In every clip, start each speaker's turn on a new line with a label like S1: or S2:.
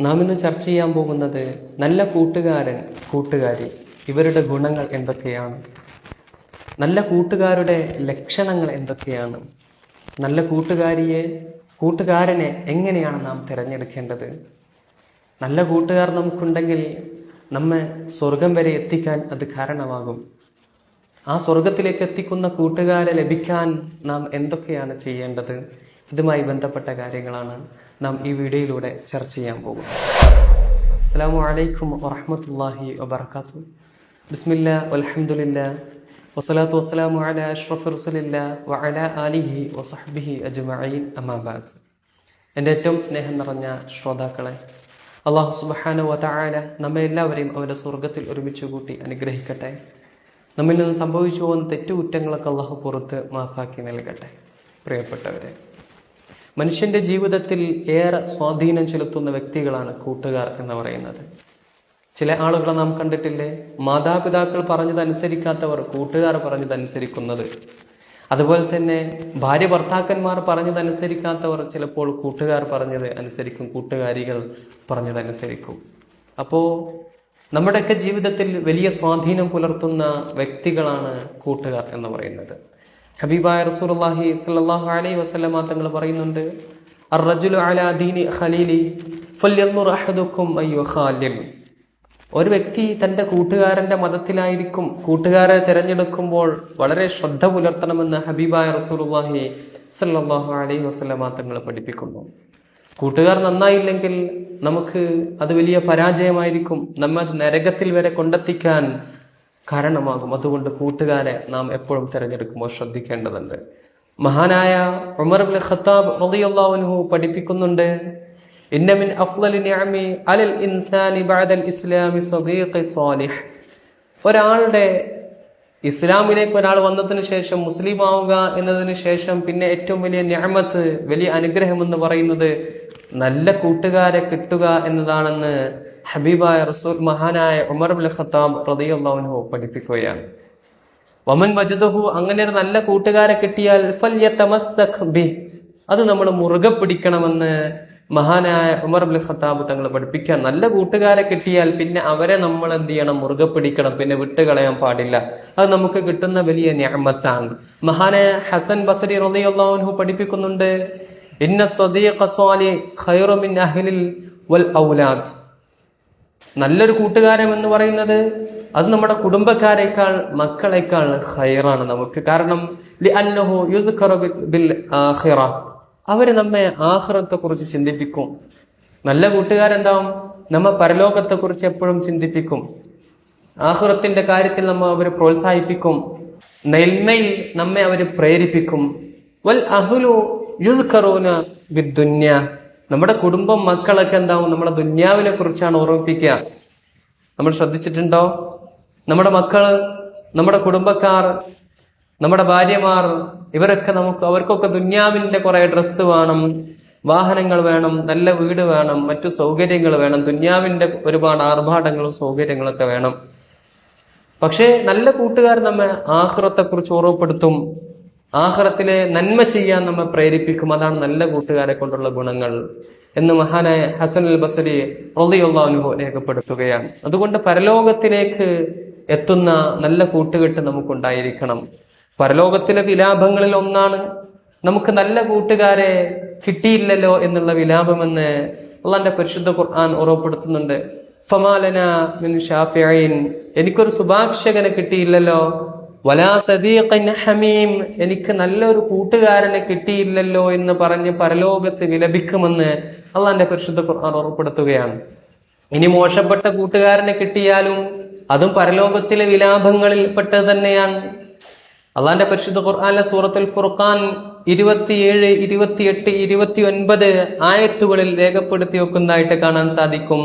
S1: നാം ഇന്ന് ചർച്ച ചെയ്യാൻ പോകുന്നത് നല്ല കൂട്ടുകാരൻ കൂട്ടുകാരി ഇവരുടെ ഗുണങ്ങൾ എന്തൊക്കെയാണ്? നല്ല കൂട്ടുകാരുടെ ലക്ഷണങ്ങൾ എന്തൊക്കെയാണ്? നല്ല കൂട്ടുകാരിയെ കൂട്ടുകാരനെ എങ്ങനെയാണ് നാം തിരഞ്ഞെടുക്കേണ്ടത്? നല്ല കൂട്ടുകാർ നമുക്കുണ്ടെങ്കിൽ നമ്മെ സ്വർഗം വരെ എത്തിക്കാൻ അത് കാരണമാകും. ആ സ്വർഗത്തിലേക്ക് എത്തിക്കുന്ന കൂട്ടുകാരെ ലഭിക്കാൻ നാം എന്തൊക്കെയാണ് ചെയ്യേണ്ടത്? ഇതുമായി ബന്ധപ്പെട്ട കാര്യങ്ങളാണ് നാം ഈ വീഡിയോയിലൂടെ ചർച്ച ചെയ്യാൻ പോകുന്നത്. അസ്സാം വലൈക്കും വറഹമത്തല്ലാഹി വബർക്കാത്തു ബിസ്മില്ല അലഹമുല്ല വസ്സലാത്തു വസ്സലാമു അല അഷ്റഫ് റസുലില്ല വഅല ആലിഹി വസഹ്ബിഹി അജ്മഈൻ. അമാബാദ് എന്റെ ഏറ്റവും സ്നേഹം നിറഞ്ഞ ശ്രോതാക്കളെ അള്ളാഹു സുബഹാന വതആല നമ്മെ എല്ലാവരെയും അവരുടെ സ്വർഗത്തിൽ ഒരുമിച്ച് കൂട്ടി അനുഗ്രഹിക്കട്ടെ. നമ്മിൽ നിന്ന് സംഭവിച്ചു പോകുന്ന തെറ്റുകുറ്റങ്ങളൊക്കെ അള്ളാഹു പുറത്ത് മാഫാക്കി നൽകട്ടെ. പ്രിയപ്പെട്ടവരെ മനുഷ്യന്റെ ജീവിതത്തിൽ ഏറെ സ്വാധീനം ചെലുത്തുന്ന വ്യക്തികളാണ് കൂട്ടുകാർ എന്ന് പറയുന്നത്. ചില ആളുകളെ നാം കണ്ടിട്ടില്ലേ? മാതാപിതാക്കൾ പറഞ്ഞതനുസരിക്കാത്തവർ കൂട്ടുകാർ പറഞ്ഞതനുസരിക്കുന്നത്. അതുപോലെ തന്നെ ഭാര്യ ഭർത്താക്കന്മാർ പറഞ്ഞതനുസരിക്കാത്തവർ ചിലപ്പോൾ കൂട്ടുകാർ പറഞ്ഞത് അനുസരിക്കും കൂട്ടുകാരികൾ പറഞ്ഞതനുസരിക്കും. അപ്പോ നമ്മുടെയൊക്കെ ജീവിതത്തിൽ വലിയ സ്വാധീനം പുലർത്തുന്ന വ്യക്തികളാണ് കൂട്ടുകാർ എന്ന് പറയുന്നത്. ഹബീബായ റസൂർഹി സ്വല്ലല്ലാഹു അലൈ വസല്ലമ തങ്ങൾ പറയുന്നുണ്ട് ഒരു വ്യക്തി തന്റെ കൂട്ടുകാരന്റെ മതത്തിലായിരിക്കും കൂട്ടുകാരെ തിരഞ്ഞെടുക്കുമ്പോൾ വളരെ ശ്രദ്ധ പുലർത്തണമെന്ന് ഹബീബായ റസൂർഹി സല്ലാഹു അലൈ വസല്ലമ തങ്ങൾ പഠിപ്പിക്കുന്നു. കൂട്ടുകാർ നന്നായില്ലെങ്കിൽ നമുക്ക് അത് വലിയ പരാജയമായിരിക്കും. നമ്മൾ നരകത്തിൽ വരെ കൊണ്ടെത്തിക്കാൻ കാരണമാകും. അതുകൊണ്ട് കൂട്ടുകാരെ നാം എപ്പോഴും തിരഞ്ഞെടുക്കുമ്പോൾ ശ്രദ്ധിക്കേണ്ടതുണ്ട്. മഹാനായ ഉമർ ബിൻ ഖത്താബ് റളിയല്ലാഹു അൻഹു പഠിപ്പിക്കുന്നുണ്ട് ഇന്ന മിൻ അഫ്ളലി നിഅമി അലൽ ഇൻസാനി ബഅദൽ ഇസ്ലാമി സദീഖി സ്വാലിഹ്. ഒരാളുടെ ഇസ്ലാമിലേക്ക് ഒരാൾ വന്നതിന് ശേഷം മുസ്ലിം ആവുക എന്നതിന് ശേഷം പിന്നെ ഏറ്റവും വലിയ ഞാമത്ത് വലിയ അനുഗ്രഹം എന്ന് പറയുന്നത് നല്ല കൂട്ടുകാരെ കിട്ടുക എന്നതാണെന്ന് ഹബീബായ റസൂൽ മഹാനായ ഉമർ ഖത്താം ഖത്താബ് റളിയല്ലാഹു പഠിപ്പിക്കുകയാണ്. വമൻ വജുദഹു അങ്ങനെ ഒരു നല്ല കൂട്ടുകാരെ കിട്ടിയാൽ ബി അത് നമ്മൾ മുറുകെ പിടിക്കണമെന്ന് മഹാനായ ഉമർ ബിൻ ഖത്താബ് തങ്ങൾ പഠിപ്പിക്കാൻ നല്ല കൂട്ടുകാരെ കിട്ടിയാൽ പിന്നെ അവരെ നമ്മൾ എന്ത് ചെയ്യണം? മുറുകെ പിടിക്കണം പിന്നെ വിട്ടുകളയാൻ പാടില്ല. അത് നമുക്ക് കിട്ടുന്ന വലിയ ഞാമത്താണ് മഹാനായ ഹസൻ ബസരി റളിയല്ലാഹു പഠിപ്പിക്കുന്നുണ്ട് ഇന്ന സ്വദീഖ് ഖൈറു മിൻ അഹ്ലിൽ വൽ ഔലാദ്. നല്ലൊരു കൂട്ടുകാരൻ എന്ന് പറയുന്നത് അത് നമ്മുടെ കുടുംബക്കാരേക്കാൾ മക്കളെക്കാൾ ഹൈറാണ് നമുക്ക്. കാരണം അവർ നമ്മെ ആഹ്റത്തെ കുറിച്ച് ചിന്തിപ്പിക്കും. നല്ല കൂട്ടുകാരെന്താവും? നമ്മ പരലോകത്തെ കുറിച്ച് എപ്പോഴും ചിന്തിപ്പിക്കും. ആഹ്റത്തിന്റെ കാര്യത്തിൽ നമ്മ അവരെ പ്രോത്സാഹിപ്പിക്കും. നെൽമയിൽ നമ്മെ അവർ പ്രേരിപ്പിക്കും. വൽ അഹുലു യുദ്ഖറൂന ബിദ്ദുന്യ നമ്മുടെ കുടുംബം മക്കളൊക്കെ എന്താവും? നമ്മുടെ ദുന്യാവിനെ കുറിച്ചാണ് ഓർമ്മിപ്പിക്കുക. നമ്മൾ ശ്രദ്ധിച്ചിട്ടുണ്ടോ? നമ്മുടെ മക്കൾ നമ്മുടെ കുടുംബക്കാർ നമ്മുടെ ഭാര്യമാർ ഇവരൊക്കെ നമുക്ക് അവർക്കൊക്കെ ദുന്യാവിന്റെ കുറെ ഡ്രസ്സ് വേണം വാഹനങ്ങൾ വേണം നല്ല വീട് വേണം മറ്റു സൗകര്യങ്ങൾ വേണം ദുന്യാവിന്റെ ഒരുപാട് ആർഭാടങ്ങളും സൗകര്യങ്ങളൊക്കെ വേണം. പക്ഷേ നല്ല കൂട്ടുകാർ നമ്മെ ആഹ്റത്തെ കുറിച്ച് ഓർമ്മപ്പെടുത്തും. ആഹ്റത്തിലെ നന്മ ചെയ്യാൻ നമ്മെ പ്രേരിപ്പിക്കും. അതാണ് നല്ല കൂട്ടുകാരെ കൊണ്ടുള്ള ഗുണങ്ങൾ എന്ന് മഹാനായ ഹസൻ അൽ ബസരി റളിയല്ലാഹു രേഖപ്പെടുത്തുകയാണ്. അതുകൊണ്ട് പരലോകത്തിലേക്ക് എത്തുന്ന നല്ല കൂട്ടുകെട്ട് നമുക്കുണ്ടായിരിക്കണം. പരലോകത്തിലെ വിലാപങ്ങളിൽ ഒന്നാണ് നമുക്ക് നല്ല കൂട്ടുകാരെ കിട്ടിയില്ലല്ലോ എന്നുള്ള വിലാപമെന്ന് അള്ളാന്റെ പരിശുദ്ധ ഖുർആൻ ഉറപ്പെടുത്തുന്നുണ്ട് ഫമാലന മിൻ ഷാഫിഈൻ. എനിക്കൊരു സുഭാക്ഷകനെ കിട്ടിയില്ലല്ലോ. വലാ സദീഖൻ ഹമീം എനിക്ക് നല്ലൊരു കൂട്ടുകാരനെ കിട്ടിയില്ലല്ലോ എന്ന് പറഞ്ഞ് പരലോകത്ത് വിലപിക്കുമെന്ന് അള്ളാന്റെ പരിശുദ്ധ ഖുർആൻ ഓർമ്മപ്പെടുത്തുകയാണ് ഇനി മോശപ്പെട്ട കൂട്ടുകാരനെ കിട്ടിയാലും അതും പരലോകത്തിലെ വിലാപങ്ങളിൽ പെട്ടത് തന്നെയാണ്. അള്ളാന്റെ പരിശുദ്ധ ഖുർആാനിലെ സൂറത്തുൽ ഫുർഖാൻ ഇരുപത്തിയേഴ് ഇരുപത്തിയെട്ട് ഇരുപത്തി ഒൻപത് ആയത്തുകളിൽ രേഖപ്പെടുത്തി വെക്കുന്നതായിട്ട് കാണാൻ സാധിക്കും.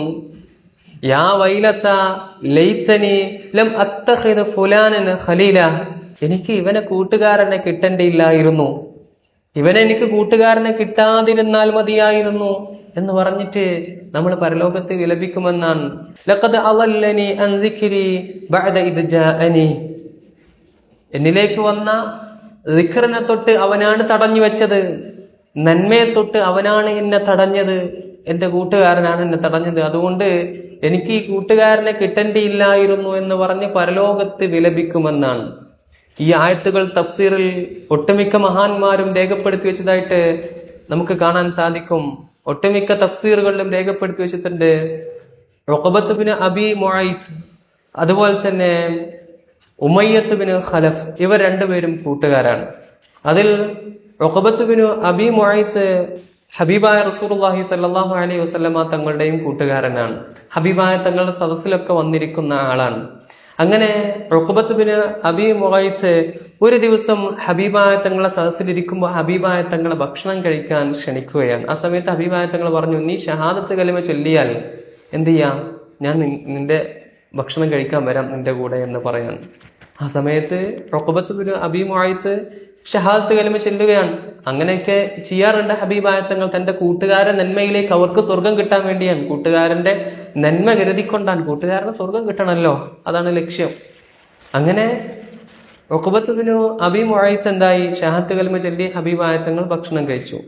S1: ലം ഖലീല. എനിക്ക് ഇവനെ കൂട്ടുകാരനെ കിട്ടേണ്ടിയില്ലായിരുന്നു ഇവനെ എനിക്ക് കൂട്ടുകാരനെ കിട്ടാതിരുന്നാൽ മതിയായിരുന്നു എന്ന് പറഞ്ഞിട്ട് നമ്മൾ പരലോകത്ത് വിലപിക്കുമെന്നാണ്. ബഅദ ജാഅനി. എന്നിലേക്ക് വന്ന ദിഖറിനെ തൊട്ട് അവനാണ് തടഞ്ഞു വെച്ചത്. നന്മയെ തൊട്ട് അവനാണ് എന്നെ തടഞ്ഞത്. എന്റെ കൂട്ടുകാരനാണ് എന്നെ തടഞ്ഞത്. അതുകൊണ്ട് എനിക്ക് ഈ കൂട്ടുകാരനെ കിട്ടേണ്ടിയില്ലായിരുന്നു എന്ന് പറഞ്ഞ് പരലോകത്ത് വിലപിക്കുമെന്നാണ്. ഈ ആയത്തുകൾ തഫ്സീറിൽ ഒട്ടുമിക്ക മഹാന്മാരും രേഖപ്പെടുത്തി വെച്ചതായിട്ട് നമുക്ക് കാണാൻ സാധിക്കും. ഒട്ടുമിക്ക തഫ്സീറുകളിലും രേഖപ്പെടുത്തി വെച്ചിട്ടുണ്ട്. റൊക്കബത്ത് ബിൻ അബി മൊയ്ത്ത് അതുപോലെ തന്നെ ഉമയ്യത്ത് ബിൻ ഖലഫ് ഇവർ രണ്ടുപേരും കൂട്ടുകാരാണ്. അതിൽ റൊക്കബത്ത് ബിൻ അബി മൊയ്ത്ത് ഹബീബായ റസൂർല്ലാഹി സല്ലാഹു അലൈഹി വസ്ലമ തങ്ങളുടെയും കൂട്ടുകാരനാണ്. ഹബീബായ തങ്ങളുടെ സദസ്സിലൊക്കെ വന്നിരിക്കുന്ന ആളാണ്. അങ്ങനെ റുഖബത്ത് ബിൻ അബി മൊഹിച്ച് ഒരു ദിവസം ഹബീബായ തങ്ങളെ സദസ്സിലിരിക്കുമ്പോൾ ഹബീബായ തങ്ങളെ ഭക്ഷണം കഴിക്കാൻ ക്ഷണിക്കുകയാണ്. ആ സമയത്ത് ഹബീബായ തങ്ങൾ പറഞ്ഞു നീ ഷഹാദത്ത് കലിമ ചൊല്ലിയാൽ എന്ത് ചെയ്യാം? ഞാൻ നിന്റെ ഭക്ഷണം കഴിക്കാൻ വരാം നിന്റെ കൂടെ എന്ന് പറയാൻ. ആ സമയത്ത് റൊക്കബത്തുബിന് അബി മൊയ്ത്ത് ഷഹാദത്ത് കലിമ ചെല്ലുകയാണ്. അങ്ങനെയൊക്കെ ചെയ്യാറുണ്ട് ഹബീബായത്തങ്ങൾ. തന്റെ കൂട്ടുകാരൻ നന്മയിലേക്ക് അവർക്ക് സ്വർഗം കിട്ടാൻ വേണ്ടിയാണ്. കൂട്ടുകാരന്റെ നന്മ കരുതിക്കൊണ്ടാണ്. കൂട്ടുകാരന് സ്വർഗം കിട്ടണമല്ലോ അതാണ് ലക്ഷ്യം. അങ്ങനെ ഒക്കുബത്തുബിനു അബി മുഴയത്ത് എന്തായി? ഷഹാത്ത് കലിമ ചൊല്ലി ഹബീബായത്തങ്ങൾ ഭക്ഷണം കഴിച്ചു.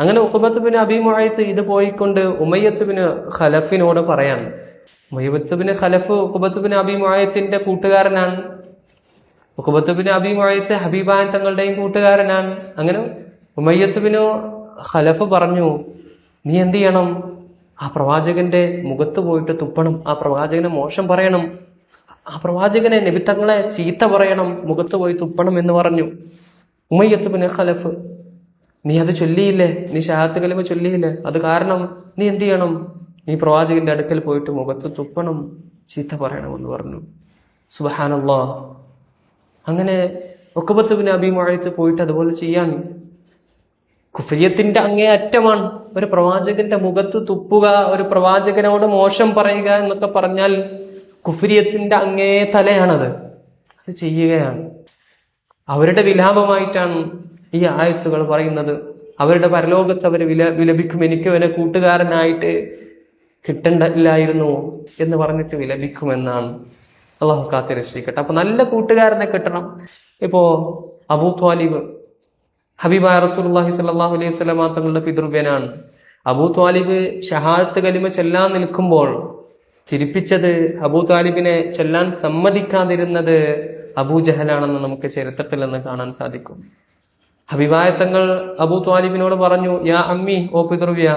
S1: അങ്ങനെ ഉഖബത്തുബിന് അബി മുഴയത്ത് ഇത് പോയിക്കൊണ്ട് ഉമയ്യത്തുബിന് ഖലഫിനോട് പറയാണ്. ഉമയ്യത്തുബിന് ഖലഫ് ഉഖബത്തുബിന് അബി മുഴയത്തിന്റെ കൂട്ടുകാരനാണ്. ഉഖബത്തുബിന് അബി മൊഴയത്ത് ഹബീബായ തങ്ങളുടെയും കൂട്ടുകാരനാണ്. അങ്ങനെ ഉമയ്യത്തുബിനു ഖലഫ് പറഞ്ഞു നീ എന്ത് ചെയ്യണം? ആ പ്രവാചകന്റെ മുഖത്ത് പോയിട്ട് തുപ്പണം. ആ പ്രവാചകനെ മോശം പറയണം. ആ പ്രവാചകനെ നിബിത്തങ്ങളെ ചീത്ത പറയണം. മുഖത്ത് പോയി തുപ്പണം എന്ന് പറഞ്ഞു. ഉമയ്യത്തുബിന് ഖലഫ് നീ അത് ചൊല്ലിയില്ലേ? നീ ഷാഹത്ത് കലിമ ചൊല്ലിയില്ലേ? അത് കാരണം നീ എന്ത് ചെയ്യണം? നീ പ്രവാചകന്റെ അടുക്കൽ പോയിട്ട് മുഖത്ത് തുപ്പണം ചീത്ത പറയണം എന്ന് പറഞ്ഞു. സുബഹാനല്ലാ അങ്ങനെ ഒക്കബത്ത് ബിൻ അബി പോയിട്ട് അതുപോലെ ചെയ്യാൻ കുഫിയത്തിന്റെ അങ്ങേ അറ്റമാണ് ഒരു പ്രവാചകന്റെ മുഖത്ത് തുപ്പുക ഒരു പ്രവാചകനോട് മോശം പറയുക എന്നൊക്കെ പറഞ്ഞാൽ കുഫിരിയത്തിന്റെ അങ്ങേ തലയാണത്. അത് ചെയ്യുകയാണ്. അവരുടെ വിലാപമായിട്ടാണ് ഈ ആയത്തുകൾ പറയുന്നത്. അവരുടെ പരലോകത്ത് അവർ വില വിലപിക്കും. എനിക്ക് അവനെ കൂട്ടുകാരനായിട്ട് കിട്ടണ്ടില്ലായിരുന്നു എന്ന് പറഞ്ഞിട്ട് വിലപിക്കുമെന്നാണ്. അള്ളാഹു കാത്തിരക്ഷിക്കട്ടെ. അപ്പൊ നല്ല കൂട്ടുകാരനെ കിട്ടണം. ഇപ്പോ അബൂ ത്വാലിബ് ഹബീബായ റസൂലുള്ളാഹി സ്വല്ലല്ലാഹു അലൈഹി വസല്ലമ തങ്ങളുടെ പിതൃവ്യനാണ്. അബൂ ത്വാലിബ് ഷഹാദത്ത് കലിമ ചെല്ലാൻ നിൽക്കുമ്പോൾ തിരിപ്പിച്ചത് അബൂ താലിബിനെ ചൊല്ലാൻ സമ്മതിക്കാതിരുന്നത് അബൂ ജഹലാണെന്ന് നമുക്ക് ചരിത്രത്തിൽ നിന്ന് കാണാൻ സാധിക്കും. ഹബീബായ തങ്ങൾ അബൂ ത്വാലിബിനോട് പറഞ്ഞു യാ അമ്മി ഓ പിതൃവ്യ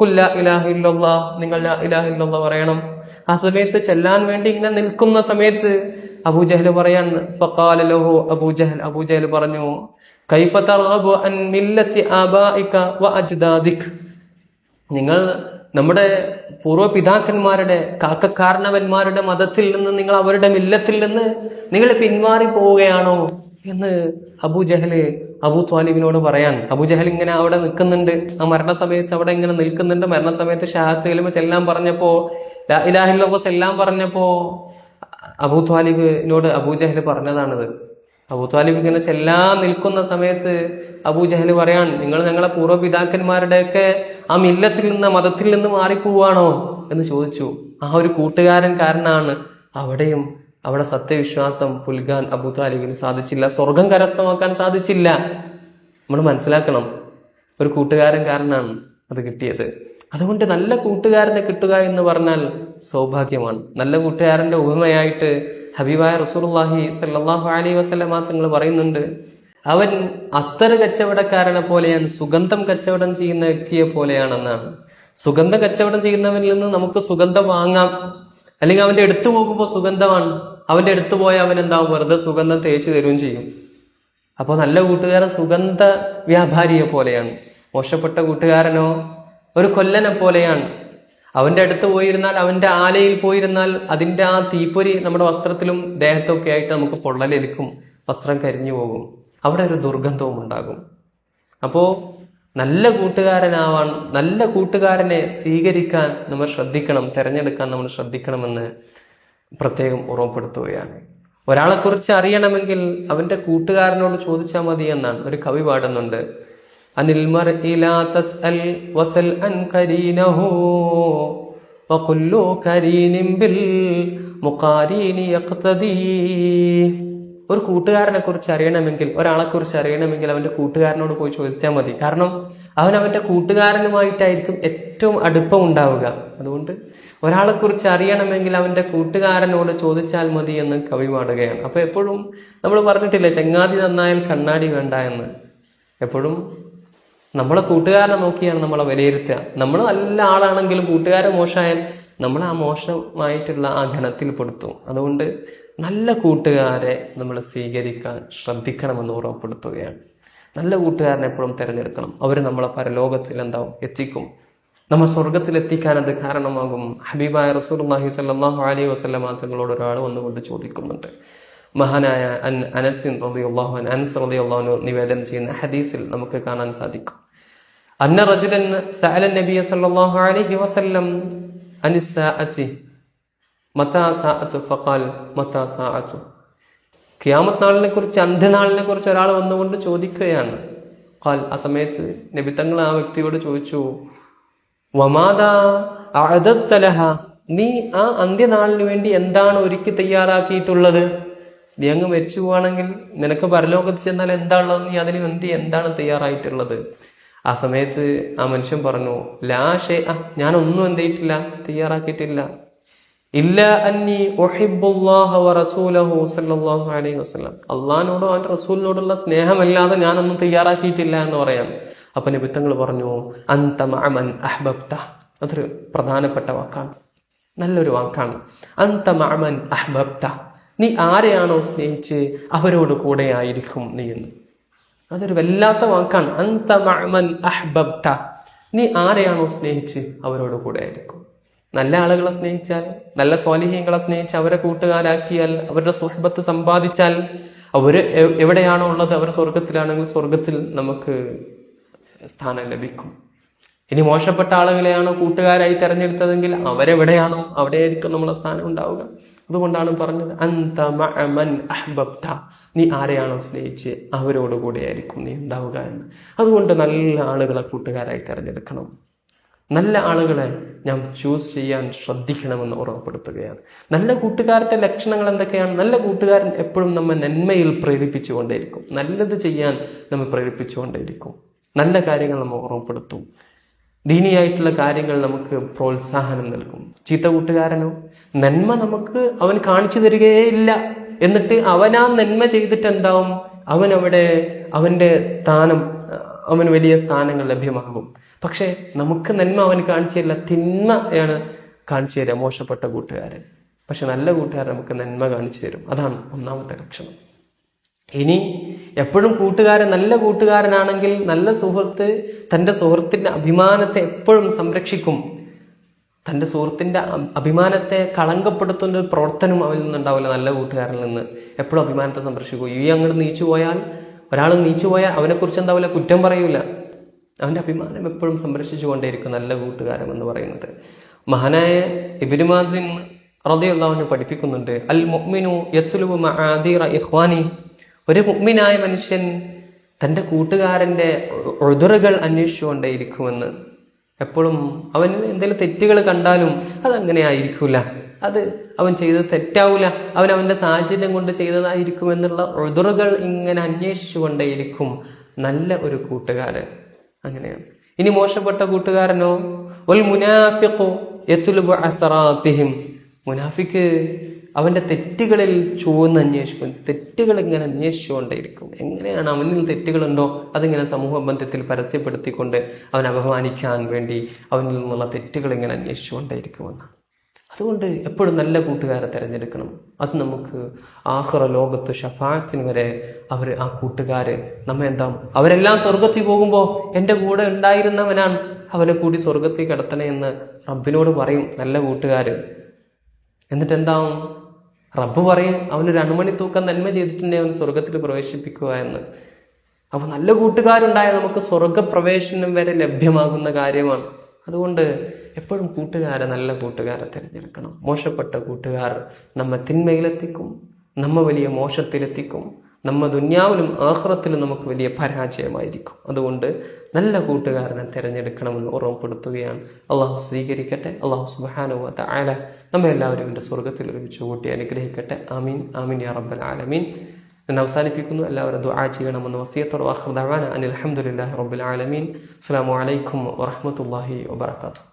S1: കുല്ല ഇലാഹില്ല നിങ്ങൾ ഇലാഹില്ല ഇലാഹ പറയണം. ആ സമയത്ത് ചെല്ലാൻ വേണ്ടി ഇങ്ങനെ നിൽക്കുന്ന സമയത്ത് അബൂജഹൽ പറയാൻ ഫഖാല അബൂജഹൽ. അബൂജഹൽ പറഞ്ഞു നിങ്ങൾ നമ്മുടെ പൂർവ പിതാക്കന്മാരുടെ കാക്കക്കാരണവന്മാരുടെ മതത്തിൽ നിന്ന് നിങ്ങൾ അവരുടെ മില്ലത്തിൽ നിന്ന് നിങ്ങൾ പിന്മാറി പോവുകയാണോ എന്ന് അബൂജഹൽ അബൂ ത്വാലിബിനോട് പറയാൻ അബൂജഹൽ ഇങ്ങനെ അവിടെ നിൽക്കുന്നുണ്ട്. ആ മരണസമയത്ത് അവിടെ ഇങ്ങനെ നിൽക്കുന്നുണ്ട്. മരണസമയത്ത് ഷഹാത്ത് കലിമ ചെല്ലാൻ പറഞ്ഞപ്പോ ലാ എല്ലാം പറഞ്ഞപ്പോ അബൂ ത്വാലിബിനോട് അബൂ ജഹൽ പറഞ്ഞതാണിത്. അബൂ ത്വാലിബ് ഇങ്ങനെ ചെല്ലാൻ നിൽക്കുന്ന സമയത്ത് അബൂജഹൽ പറയാൻ നിങ്ങൾ ഞങ്ങളെ പൂർവപിതാക്കന്മാരുടെയൊക്കെ ആ മില്ലത്തിൽ നിന്ന് മതത്തിൽ നിന്ന് മാറിപ്പോവാണോ? എന്ന് ചോദിച്ചു. ആ ഒരു കൂട്ടുകാരൻ കാരനാണ് അവിടെയും അവിടെ സത്യവിശ്വാസം പുൽകാൻ അബൂ താലിബിന് സാധിച്ചില്ല. സ്വർഗം കരസ്ഥമാക്കാൻ സാധിച്ചില്ല. നമ്മൾ മനസ്സിലാക്കണം ഒരു കൂട്ടുകാരൻ കാരനാണ് അത് കിട്ടിയത്. അതുകൊണ്ട് നല്ല കൂട്ടുകാരനെ കിട്ടുക എന്ന് പറഞ്ഞാൽ സൗഭാഗ്യമാണ്. നല്ല കൂട്ടുകാരന്റെ ഉപമയായിട്ട് ഹബീബായ റസൂലുള്ളാഹി സല്ലാഹു അലൈഹി വസല്ലമ തങ്ങൾ പറയുന്നുണ്ട്. അവൻ അത്തര കച്ചവടക്കാരനെ പോലെയാണ് സുഗന്ധം കച്ചവടം ചെയ്യുന്ന വ്യക്തിയെ പോലെയാണെന്നാണ്. സുഗന്ധ കച്ചവടം ചെയ്യുന്നവനിൽ നിന്ന് നമുക്ക് സുഗന്ധം വാങ്ങാം. അല്ലെങ്കിൽ അവന്റെ എടുത്തു പോകുമ്പോൾ സുഗന്ധമാണ്. അവന്റെ അടുത്ത് പോയാൽ അവൻ എന്താവും വെറുതെ സുഗന്ധം തേച്ച് തരുകയും ചെയ്യും. അപ്പോൾ നല്ല കൂട്ടുകാരൻ സുഗന്ധ വ്യാപാരിയെ പോലെയാണ്. മോശപ്പെട്ട കൂട്ടുകാരനോ ഒരു കൊല്ലനെ പോലെയാണ്. അവന്റെ അടുത്ത് പോയിരുന്നാൽ അവന്റെ ആലയിൽ പോയിരുന്നാൽ അതിന്റെ ആ തീപ്പൊരി നമ്മുടെ വസ്ത്രത്തിലും ദേഹത്തൊക്കെ ആയിട്ട് നമുക്ക് പൊള്ളലേൽക്കും വസ്ത്രം കരിഞ്ഞു പോകും. അവിടെ ഒരു ദുർഗന്ധവും ഉണ്ടാകും. അപ്പോ നല്ല കൂട്ടുകാരനാവാൻ നല്ല കൂട്ടുകാരനെ സ്വീകരിക്കാൻ നമ്മൾ ശ്രദ്ധിക്കണം തിരഞ്ഞെടുക്കാൻ നമ്മൾ ശ്രദ്ധിക്കണമെന്ന് പ്രത്യേകം ഓർമ്മപ്പെടുത്തുകയാണ്. ഒരാളെക്കുറിച്ച് അറിയണമെങ്കിൽ അവന്റെ കൂട്ടുകാരനോട് ചോദിച്ചാൽ മതി എന്നാണ്. ഒരു കവി പാടുന്നുണ്ട്. അനിൽ മർഇലാ തസ്അൽ വസൽ അൻ കരീനഹു വകുല്ലു കരീനിം ബിൽ മുഖാരീനി യഖ്തദീ. ഒരു കൂട്ടുകാരനെ കുറിച്ച് അറിയണമെങ്കിൽ ഒരാളെ കുറിച്ച് അറിയണമെങ്കിൽ അവന്റെ കൂട്ടുകാരനോട് പോയി ചോദിച്ചാൽ മതി. കാരണം അവൻ അവന്റെ കൂട്ടുകാരനുമായിട്ടായിരിക്കും ഏറ്റവും അടുപ്പം ഉണ്ടാവുക. അതുകൊണ്ട് ഒരാളെ കുറിച്ച് അറിയണമെങ്കിൽ അവന്റെ കൂട്ടുകാരനോട് ചോദിച്ചാൽ മതി എന്ന് കവി പാടുകയാണ്. അപ്പൊ എപ്പോഴും നമ്മൾ പറഞ്ഞിട്ടില്ലേ ചങ്ങാതി നന്നായാൽ കണ്ണാടി വേണ്ട എന്ന്. എപ്പോഴും നമ്മളെ കൂട്ടുകാരനെ നോക്കിയാണ് നമ്മളെ വിലയിരുത്തുക. നമ്മൾ നല്ല ആളാണെങ്കിലും കൂട്ടുകാരെ മോശമായാൽ നമ്മൾ ആ മോശമായിട്ടുള്ള ആ ഗണത്തിൽ പെടുത്തും അതുകൊണ്ട് നല്ല കൂട്ടുകാരെ നമ്മൾ സ്വീകരിക്കാൻ ശ്രദ്ധിക്കണമെന്ന് ഓർമ്മപ്പെടുത്തുകയാണ്. നല്ല കൂട്ടുകാരനെ എപ്പോഴും തിരഞ്ഞെടുക്കണം. അവർ നമ്മളെ പരലോകത്തിൽ എന്താവും? എത്തിക്കും. നമ്മൾ സ്വർഗത്തിൽ എത്തിക്കാൻ അത് കാരണമാകും. ഹബീബായ റസൂർഹി സല്ലാഹു അലൈഹി വസ്ലമ തങ്ങളോട് ഒരാൾ വന്നുകൊണ്ട് ചോദിക്കുന്നുണ്ട്. മഹാനായ അൻ അനസിൻ റളിയല്ലാഹു അൻഹു അനസ് റളിയല്ലാഹു നിവേദനം ചെയ്യുന്ന ഹദീസിൽ നമുക്ക് കാണാൻ സാധിക്കും. അന്ന റജുലൻ സഅല നബിയ സല്ലല്ലാഹു അലൈഹി വസല്ലം അനി അനിസ്സാഅത്തി മതാ സാഅത്തു ഫഖാൽ മതാ സാഅത്തു. ഖിയാമത്ത് നാളിനെ കുറിച്ച് അന്ത്യനാളിനെ കുറിച്ച് ഒരാൾ വന്നുകൊണ്ട് ചോദിക്കുകയാണ്. ഖാൽ ആ സമയത്ത് നബി തങ്ങൾ ആ വ്യക്തിയോട് ചോദിച്ചു വമാദാ നീ ആ അന്ത്യനാളിന് വേണ്ടി എന്താണ് ഒരുക്കി തയ്യാറാക്കിയിട്ടുള്ളത്? നീ അങ്ങ് മരിച്ചു പോവാണെങ്കിൽ നിനക്ക് പരലോകത്ത് ചെന്നാൽ എന്താണുള്ളത് നീ അതിന് വേണ്ടി എന്താണ് തയ്യാറായിട്ടുള്ളത്? ആ സമയത്ത് ആ മനുഷ്യൻ പറഞ്ഞു ലാ ആ ഞാനൊന്നും എന്ത് ചെയ്തിട്ടില്ല തയ്യാറാക്കിയിട്ടില്ല. ഇല്ല അന്നി അലൈഹി വസല്ലം. അള്ളഹാനോടും അവന്റെ റസൂലിനോടുള്ള സ്നേഹമല്ലാതെ ഞാനൊന്നും തയ്യാറാക്കിയിട്ടില്ല എന്ന് പറയാം. അപ്പൊ നിബിത്തങ്ങൾ പറഞ്ഞു അന്ത മഅമൻ അഹ്ബബ്ത. അതൊരു പ്രധാനപ്പെട്ട വാക്കാണ്. നല്ലൊരു വാക്കാണ്. അന്ത മഅമൻ അഹ്ബബ്ത. നീ ആരെയാണോ സ്നേഹിച്ച് അവരോട് കൂടെ ആയിരിക്കും നീ എന്ന്. അതൊരു വല്ലാത്ത വാക്കാണ്. അന്ത അഹ്ബബ്ത. നീ ആരെയാണോ സ്നേഹിച്ച് അവരോട് കൂടെ ആയിരിക്കും. നല്ല ആളുകളെ സ്നേഹിച്ചാൽ നല്ല സ്വാലിഹ്യങ്ങളെ സ്നേഹിച്ച് അവരെ കൂട്ടുകാരാക്കിയാൽ അവരുടെ സുഹബത്ത് സമ്പാദിച്ചാൽ അവർ എവിടെയാണോ ഉള്ളത് അവർ സ്വർഗത്തിലാണെങ്കിൽ സ്വർഗത്തിൽ നമുക്ക് സ്ഥാനം ലഭിക്കും. ഇനി മോശപ്പെട്ട ആളുകളെയാണോ കൂട്ടുകാരായി തെരഞ്ഞെടുത്തതെങ്കിൽ അവരെവിടെയാണോ അവിടെയായിരിക്കും നമ്മളെ സ്ഥാനം ഉണ്ടാവുക. അതുകൊണ്ടാണ് പറഞ്ഞത് അന്ത മഅമൻ അഹ്ബബ്ത. നീ ആരെയാണോ സ്നേഹിച്ച് അവരോട് കൂടെയായിരിക്കും നീ ഉണ്ടാവുക എന്ന്. അതുകൊണ്ട് നല്ല ആളുകളെ കൂട്ടുകാരായി തിരഞ്ഞെടുക്കണം. നല്ല ആളുകളെ ഞാൻ ചൂസ് ചെയ്യാൻ ശ്രദ്ധിക്കണമെന്ന് ഓർമ്മപ്പെടുത്തുകയാണ്. നല്ല കൂട്ടുകാരുടെ ലക്ഷണങ്ങൾ എന്തൊക്കെയാണ്? നല്ല കൂട്ടുകാരൻ എപ്പോഴും നമ്മെ നന്മയിൽ പ്രേരിപ്പിച്ചുകൊണ്ടേയിരിക്കും. നല്ലത് ചെയ്യാൻ നമ്മെ പ്രേരിപ്പിച്ചുകൊണ്ടേയിരിക്കും. നല്ല കാര്യങ്ങൾ നമ്മൾ ഓർമ്മപ്പെടുത്തും. ദീനിയായിട്ടുള്ള കാര്യങ്ങൾ നമുക്ക് പ്രോത്സാഹനം നൽകും. ചീത്ത കൂട്ടുകാരനോ? നന്മ നമുക്ക് അവൻ കാണിച്ചു തരികയില്ല എന്നിട്ട് അവനാ നന്മ ചെയ്തിട്ട് എന്താവും അവൻ അവിടെ അവന്റെ സ്ഥാനം അവന് വലിയ സ്ഥാനങ്ങൾ ലഭ്യമാകും. പക്ഷെ നമുക്ക് നന്മ അവൻ കാണിച്ചു തരില്ല. തിന്മയാണ് കാണിച്ചു തരിക മോശപ്പെട്ട കൂട്ടുകാരൻ. പക്ഷെ നല്ല കൂട്ടുകാരൻ നമുക്ക് നന്മ കാണിച്ചു തരും. അതാണ് ഒന്നാമത്തെ ലക്ഷണം. ഇനി എപ്പോഴും കൂട്ടുകാരൻ നല്ല കൂട്ടുകാരനാണെങ്കിൽ നല്ല സുഹൃത്ത് തന്റെ സുഹൃത്തിന്റെ അഭിമാനത്തെ എപ്പോഴും സംരക്ഷിക്കും. തന്റെ സുഹൃത്തിന്റെ അഭിമാനത്തെ കളങ്കപ്പെടുത്തുന്ന ഒരു പ്രവർത്തനം അവനിൽ നിന്നുണ്ടാവില്ല നല്ല കൂട്ടുകാരനിൽ നിന്ന്. എപ്പോഴും അഭിമാനത്തെ സംരക്ഷിക്കും. ഈ അങ്ങോട്ട് നീച്ചു പോയാൽ ഒരാൾ നീച്ചു പോയാൽ അവനെക്കുറിച്ച് എന്താവില്ല കുറ്റം പറയൂല. അവന്റെ അഭിമാനം എപ്പോഴും സംരക്ഷിച്ചുകൊണ്ടേയിരിക്കും നല്ല കൂട്ടുകാരൻ എന്ന് പറയുന്നത്. മഹാനായ ഇബിനുമാസിൻ റളിയല്ലാഹു പഠിപ്പിക്കുന്നുണ്ട്. അൽ മുഅ്മിനു യത്ലുബു മആദീറ ഇഖ്വാനി. ഒരു മുഅ്മിനായ മനുഷ്യൻ തന്റെ കൂട്ടുകാരന്റെ ഉദുറുകൾ അന്വേഷിച്ചുകൊണ്ടേയിരിക്കുമെന്ന് എപ്പോഴും അവൻ എന്തെങ്കിലും തെറ്റുകൾ കണ്ടാലും അതങ്ങനെ ആയിരിക്കൂല അത് അവൻ ചെയ്തത് തെറ്റാവൂല. അവൻ അവന്റെ സാഹചര്യം കൊണ്ട് ചെയ്തതായിരിക്കും എന്നുള്ള ഉദുറുകൾ ഇങ്ങനെ അന്വേഷിച്ചുകൊണ്ടേയിരിക്കും നല്ല ഒരു കൂട്ടുകാരൻ. അങ്ങനെയാണ്. ഇനി മോശപ്പെട്ട കൂട്ടുകാരനോ? ഒൽ മുനാഫിഖു യത്ലുബു അസറാത്തിഹിം. മുനാഫിക്ക് അവന്റെ തെറ്റുകളിൽ ചുവന്ന് അന്വേഷിക്കും. തെറ്റുകൾ ഇങ്ങനെ അന്വേഷിച്ചുകൊണ്ടേയിരിക്കും. എങ്ങനെയാണ് അവനിൽ തെറ്റുകളുണ്ടോ? അതിങ്ങനെ സമൂഹ ബന്ധത്തിൽ പരസ്യപ്പെടുത്തിക്കൊണ്ട് അവൻ അപമാനിക്കാൻ വേണ്ടി അവനിൽ നിന്നുള്ള തെറ്റുകൾ ഇങ്ങനെ അന്വേഷിച്ചുകൊണ്ടേയിരിക്കുമെന്ന് അതുകൊണ്ട് എപ്പോഴും നല്ല കൂട്ടുകാരെ തിരഞ്ഞെടുക്കണം. അത് നമുക്ക് ആഹ്റ ലോകത്ത് ഷഫാത്തിന് വരെ അവർ ആ കൂട്ടുകാര് നമ്മ എന്താ അവരെല്ലാം സ്വർഗത്തിൽ പോകുമ്പോൾ എന്റെ കൂടെ ഉണ്ടായിരുന്നവനാണ് അവനെ കൂടി സ്വർഗത്തിൽ കിടത്തണേ എന്ന് റബ്ബിനോട് പറയും നല്ല കൂട്ടുകാര്. എന്നിട്ട് എന്താവും റബ്ബ് പറയും അവനൊരു അണുമണി തൂക്കം നന്മ ചെയ്തിട്ടുണ്ടെങ്കിൽ അവൻ സ്വർഗത്തിൽ പ്രവേശിപ്പിക്കുക എന്ന്. അപ്പൊ നല്ല കൂട്ടുകാരുണ്ടായ നമുക്ക് സ്വർഗപ്രവേശനം വരെ ലഭ്യമാകുന്ന കാര്യമാണ്. അതുകൊണ്ട് എപ്പോഴും കൂട്ടുകാരെ നല്ല കൂട്ടുകാരെ തിരഞ്ഞെടുക്കണം. മോശപ്പെട്ട കൂട്ടുകാർ നമ്മെ തിന്മയിലെത്തിക്കും നമ്മ വലിയ മോശത്തിലെത്തിക്കും. നമ്മ ദുന്യാവിലും ആഹ്റത്തിലും നമുക്ക് വലിയ പരാജയമായിരിക്കും. അതുകൊണ്ട് നല്ല കൂട്ടുകാരനെ തിരഞ്ഞെടുക്കണമെന്ന് ഓർമ്മപ്പെടുത്തുകയാണ്. അള്ളാഹു സ്വീകരിക്കട്ടെ. അള്ളാഹു സുബാനുവത്ത ആല നമ്മെ എല്ലാവരും എന്റെ സ്വർഗത്തിൽ ഒരുമിച്ച് കൂട്ടി അനുഗ്രഹിക്കട്ടെ. ആമീൻ. ആമീൻ യാ റബ്ബൽ ആലമീൻ. ഞാൻ അവസാനിപ്പിക്കുന്നു. എല്ലാവരും ദുആ ചെയ്യണമെന്ന് വസിയത്തോട് അനിൽ അലഹമുല്ലാഹി റബ്ബുൽ ആലമീൻ. അസ്സാം വലൈക്കും വറഹമത്തല്ലാഹി വബറകാതുഹു